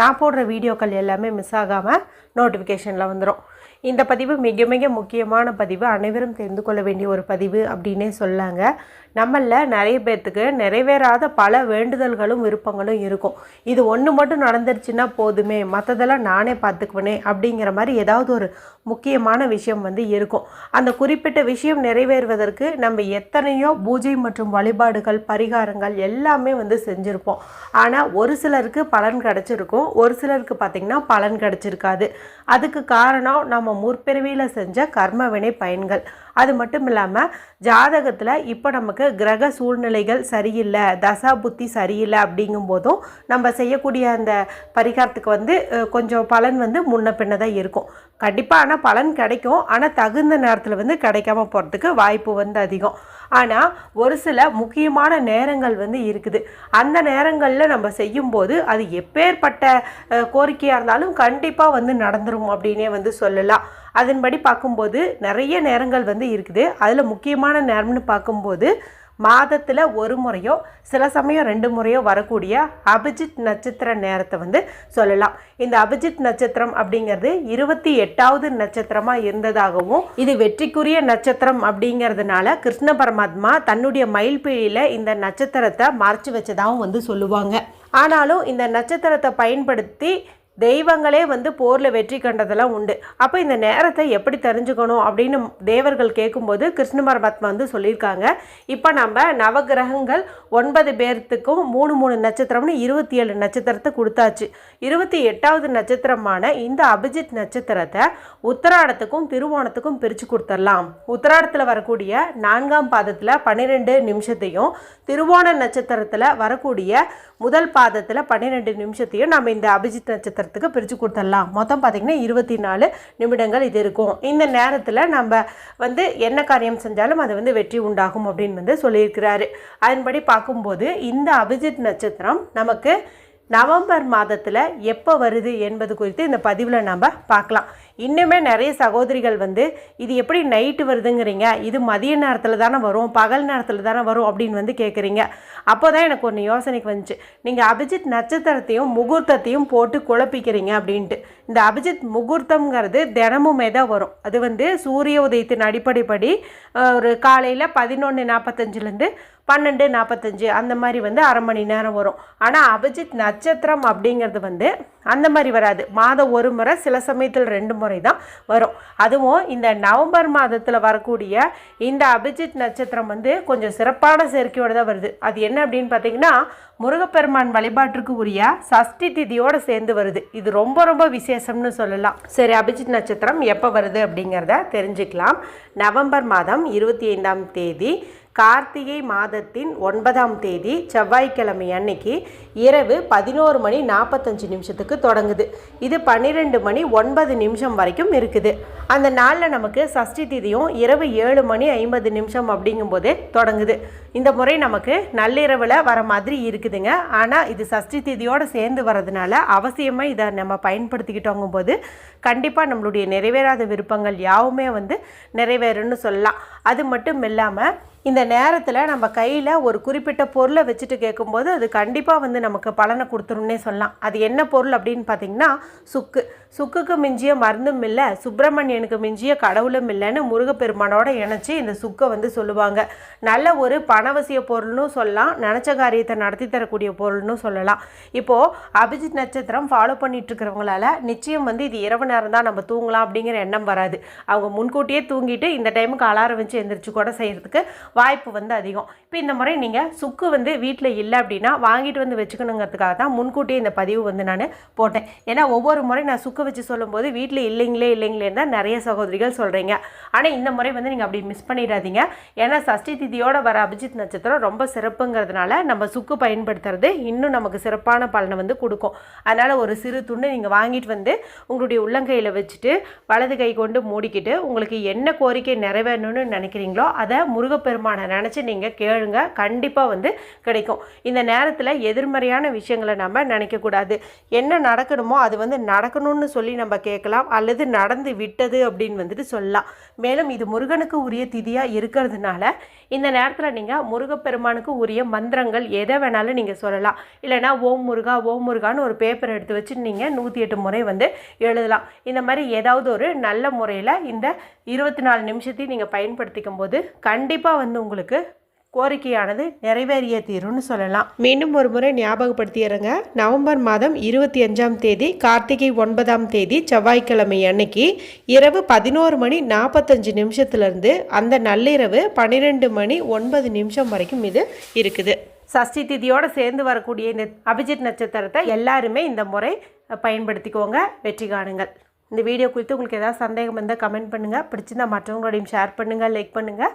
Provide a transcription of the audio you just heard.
நான் போடுற வீடியோக்கள் எல்லாமே மிஸ் ஆகாமல் நோட்டிஃபிகேஷனில் வந்துடும் இந்த பதிவு மிக மிக முக்கியமான பதிவு. அனைவரும் தெரிந்து கொள்ள வேண்டிய ஒரு பதிவு அப்படின்னே சொல்லாங்க. நம்மளில் நிறைய பேர்த்துக்கு நிறைவேறாத பல வேண்டுதல்களும் விருப்பங்களும் இருக்கும். இது ஒன்று மட்டும் நடந்துருச்சுன்னா போதுமே. மற்றதெல்லாம் நானே பார்த்துக்குவேனே அப்படிங்கிற மாதிரி ஏதாவது ஒரு முக்கியமான விஷயம் வந்து இருக்கும். அந்த குறிப்பிட்ட விஷயம் நிறைவேறுவதற்கு நம்ம எத்தனையோ பூஜை மற்றும் வழிபாடுகள் பரிகாரங்கள் எல்லாமே வந்து செஞ்சுருப்போம். ஆனால் ஒரு சிலருக்கு பலன் கிடச்சிருக்கும். ஒரு சிலருக்கு பார்த்திங்கன்னா பலன் கிடச்சிருக்காது. அதுக்கு காரணம் நம்ம முற்பிறவியில் செஞ்ச கர்ம வினை பயன்கள். அது மட்டும் இல்லாமல் ஜாதகத்தில் இப்போ நமக்கு கிரக சூழ்நிலைகள் சரியில்லை தசா புத்தி சரியில்லை அப்படிங்கும் போதும் நம்ம செய்யக்கூடிய அந்த பரிகாரத்துக்கு வந்து கொஞ்சம் பலன் வந்து முன்ன பின்ன தான் இருக்கும். கண்டிப்பாக ஆனால் பலன் கிடைக்கும். ஆனால் தகுந்த நேரத்தில் வந்து கிடைக்காம போகிறதுக்கு வாய்ப்பு வந்து அதிகம். ஆனால் ஒரு சில முக்கியமான நேரங்கள் வந்து இருக்குது. அந்த நேரங்களில் நம்ம செய்யும்போது அது எப்பேற்பட்ட கோரிக்கையாக இருந்தாலும் கண்டிப்பாக வந்து நடந்துடும் அப்படின்னே வந்து சொல்லலாம். அதன்படி பார்க்கும்போது நிறைய நேரங்கள் வந்து இருக்குது. அதில் முக்கியமான நேரம்னு பார்க்கும்போது மாதத்தில் ஒரு முறையோ சில சமயம் ரெண்டு முறையோ வரக்கூடிய அபிஜித் நட்சத்திர நேரத்தை வந்து சொல்லலாம். இந்த அபிஜித் நட்சத்திரம் அப்படிங்கிறது இருபத்தி எட்டாவது நட்சத்திரமாக இருந்ததாகவும் இது வெற்றிக்குரிய நட்சத்திரம் அப்படிங்கிறதுனால கிருஷ்ண பரமாத்மா தன்னுடைய மயில்பிழியில் இந்த நட்சத்திரத்தை மறைச்சு வச்சதாகவும் வந்து சொல்லுவாங்க. ஆனாலும் இந்த நட்சத்திரத்தை பயன்படுத்தி தெய்வங்களே வந்து போரில் வெற்றி கண்டதெல்லாம் உண்டு. அப்போ இந்த நேரத்தை எப்படி தெரிஞ்சுக்கணும் அப்படின்னு தேவர்கள் கேட்கும்போது கிருஷ்ண பரமாத்மா வந்து சொல்லியிருக்காங்க. இப்போ நம்ம நவகிரகங்கள் ஒன்பது பேர்த்துக்கும் மூணு மூணு நட்சத்திரம்னு இருபத்தி ஏழு நட்சத்திரத்தை கொடுத்தாச்சு. இருபத்தி எட்டாவது நட்சத்திரமான இந்த அபிஜித் நட்சத்திரத்தை உத்தராடத்துக்கும் திருவோணத்துக்கும் பிரித்து கொடுத்துடலாம். உத்தராடத்தில் வரக்கூடிய நான்காம் பாதத்தில் பன்னிரெண்டு நிமிஷத்தையும் திருவோண நட்சத்திரத்தில் வரக்கூடிய முதல் பாதத்தில் பன்னிரெண்டு நிமிஷத்தையும் நம்ம இந்த அபிஜித் நட்சத்திரத்துக்கு பிரித்து கொடுத்துடலாம். மொத்தம் பார்த்திங்கன்னா இருபத்தி நாலு நிமிடங்கள் இது இருக்கும். இந்த நேரத்தில் நம்ம வந்து என்ன காரியம் செஞ்சாலும் அது வந்து வெற்றி உண்டாகும் அப்படின்னு வந்து சொல்லியிருக்கிறாரு. அதன்படி பார்க்கும்போது இந்த அபிஜித் நட்சத்திரம் நமக்கு நவம்பர் மாதத்தில் எப்போ வருது என்பது குறித்து இந்த பதிவில் நம்ம பார்க்கலாம். இன்னுமே நிறைய சகோதரிகள் வந்து இது எப்படி நைட்டு வருதுங்கிறீங்க? இது மதிய நேரத்தில் தானே வரும்? பகல் நேரத்தில் தானே வரும்? அப்படின்னு வந்து கேட்குறீங்க அப்போ தான் எனக்கு ஒன்று யோசனைக்கு வந்துச்சு. நீங்கள் அபிஜித் நட்சத்திரத்தையும் முகூர்த்தத்தையும் போட்டு குழப்பிக்கிறீங்க அப்படின்ட்டு. இந்த அபிஜித் முகூர்த்தம்ங்கிறது தினமுமே தான் வரும். அது வந்து சூரிய உதயத்தின் அடிப்படைப்படி ஒரு காலையில் பதினொன்று நாற்பத்தஞ்சிலேருந்து பன்னெண்டு நாற்பத்தஞ்சு அந்த மாதிரி வந்து அரை மணி நேரம் வரும். ஆனால் அபிஜித் நட்சத்திரம் அப்படிங்கிறது வந்து அந்த மாதிரி வராது. மாதம் ஒரு முறை சில சமயத்தில் ரெண்டு முறை. தான் வரும். அதுவும் இந்த நவம்பர் மாதத்தில் வரக்கூடிய இந்த அபிஜித் நட்சத்திரம் வந்து கொஞ்சம் சிறப்பான சேர்க்கையோடு தான் வருது. அது என்ன அப்படின்னு பார்த்தீங்கன்னா முருகப்பெருமான் வழிபாட்டிற்கு உரிய சஷ்டி திதியோடு சேர்ந்து வருது. இது ரொம்ப ரொம்ப விசேஷம்னு சொல்லலாம். சரி அபிஜித் நட்சத்திரம் எப்போ வருது அப்படிங்கிறத தெரிஞ்சுக்கலாம். நவம்பர் மாதம் இருபத்தி ஐந்தாம் தேதி கார்த்திகை மாதத்தின் ஒன்பதாம் தேதி செவ்வாய்க்கிழமை அன்னைக்கு இரவு பதினோரு மணி நாற்பத்தஞ்சு நிமிஷத்துக்கு தொடங்குது. இது பன்னிரெண்டு மணி ஒன்பது நிமிஷம் வரைக்கும் இருக்குது. அந்த நாளில் நமக்கு சஷ்டி திதியும் இரவு ஏழு மணி ஐம்பது நிமிஷம் அப்படிங்கும்போதே தொடங்குது. இந்த முறை நமக்கு நள்ளிரவில் வர மாதிரி இருக்குதுங்க. ஆனால் இது சஷ்டி திதியோடு சேர்ந்து வரதுனால அவசியமாக இதை நம்ம பயன்படுத்திக்கிட்டோங்கும் போது கண்டிப்பாக நம்மளுடைய நிறைவேறாத விருப்பங்கள் யாவுமே வந்து நிறைவேறும்னு சொல்லலாம். அது மட்டும் இல்லாமல் இந்த நேரத்தில் நம்ம கையில் ஒரு குறிப்பிட்ட பொருளை வச்சுட்டு கேட்கும்போது அது கண்டிப்பாக வந்து நமக்கு பலனை கொடுத்துருன்னே சொல்லலாம். அது என்ன பொருள் அப்படின்னு பார்த்தீங்கன்னா சுக்கு. சுக்குக்கு மிஞ்சிய மருந்தும் இல்லை சுப்பிரமணியனுக்கு மிஞ்சிய கடவுளும் இல்லைன்னு முருகப்பெருமானோட இணைச்சி இந்த சுக்கை வந்து சொல்லுவாங்க. நல்ல ஒரு பணவசிய பொருள்னு சொல்லலாம் நினச்ச காரியத்தை நடத்தி தரக்கூடிய பொருள்னு சொல்லலாம். இப்போது அபிஜித் நட்சத்திரம் ஃபாலோ பண்ணிட்டு இருக்கிறவங்களால நிச்சயம் வந்து இது இரவு நேரம் தான் நம்ம தூங்கலாம் அப்படிங்கிற எண்ணம் வராது. அவங்க முன்கூட்டியே தூங்கிட்டு இந்த டைமுக்கு அலாரம் வச்சு எந்திரிச்சு கூட செய்கிறதுக்கு வாய்ப்பு வந்து அதிகம். இப்போ இந்த முறை நீங்கள் சுக்கு வந்து வீட்டில் இல்லை அப்படின்னா வாங்கிட்டு வந்து வச்சுக்கணுங்கிறதுக்காக தான் முன்கூட்டியே இந்த பதிவு வந்து நான் போட்டேன். ஏன்னா ஒவ்வொரு முறை நான் சுக்கு வச்சு சொல்லும்போது வீட்டில் இல்லைங்களே இல்லைங்களே தான் நிறைய சகோதரிகள் சொல்கிறீங்க ஆனால் இந்த முறை வந்து நீங்கள் அப்படி மிஸ் பண்ணிடாதீங்க. ஏன்னா சஷ்டி திதியோடு வர அபிஜித் நட்சத்திரம் ரொம்ப சிறப்புங்கிறதுனால நம்ம சுக்கு பயன்படுத்துறது இன்னும் நமக்கு சிறப்பான பலனை வந்து கொடுக்கும். அதனால் ஒரு சிறு துண்டு நீங்கள் வாங்கிட்டு வந்து உங்களுடைய உள்ளங்கையில் வச்சுட்டு வலது கை கொண்டு மூடிக்கிட்டு உங்களுக்கு என்ன கோரிக்கை நிறைவேறணும்னு நினைக்கிறீங்களோ அதை முருகப்பெருமானை நினச்சி நீங்கள் கேளுங்க. கண்டிப்பாக வந்து கிடைக்கும். இந்த நேரத்தில் எதிர்மறையான விஷயங்களை நம்ம நினைக்கக்கூடாது. என்ன நடக்கணுமோ அது வந்து நடக்கணும்னு சொல்லி நம்ம கேட்கலாம். அல்லது நடந்து விட்டது அப்படின்னு வந்துட்டு சொல்லலாம். மேலும் இது முருகனுக்கு உரிய திதியாக இருக்கிறதுனால இந்த நேரத்தில் நீங்கள் முருகப்பெருமானுக்கு உரிய மந்திரங்கள் எதை வேணாலும் நீங்கள் சொல்லலாம். இல்லைனா ஓம் முருகா ஓம் முருகான்னு ஒரு பேப்பர் எடுத்து வச்சு நீங்கள் நூற்றி எட்டு முறை வந்து எழுதலாம். இந்த மாதிரி ஏதாவது ஒரு நல்ல முறையில் இந்த இருபத்தி நாலு நிமிஷத்தையும் நீங்கள் பயன்படுத்திக்கும் போது கண்டிப்பாக வந்து உங்களுக்கு கோரிக்கையானது நிறைவேறிய தீரும்னு சொல்லலாம். மீண்டும் ஒரு முறை ஞாபகப்படுத்திடுறேங்க நவம்பர் மாதம் இருபத்தி அஞ்சாம் தேதி கார்த்திகை ஒன்பதாம் தேதி செவ்வாய்க்கிழமை அன்னைக்கு இரவு பதினோரு மணி நாற்பத்தஞ்சு நிமிஷத்துலேருந்து அந்த நள்ளிரவு பன்னிரெண்டு மணி ஒன்பது நிமிஷம் வரைக்கும் இது இருக்குது. சஷ்டி திதியோடு சேர்ந்து வரக்கூடிய இந்த அபிஜித் நட்சத்திரத்தை எல்லாருமே இந்த முறை பயன்படுத்திக்கோங்க வெற்றி காணுங்கள். இந்த வீடியோ குறித்து உங்களுக்கு ஏதாவது சந்தேகம் இருந்தால் கமெண்ட் பண்ணுங்கள் பிடிச்சிருந்தா மற்றவங்களோடையும் ஷேர் பண்ணுங்கள் லைக் பண்ணுங்கள்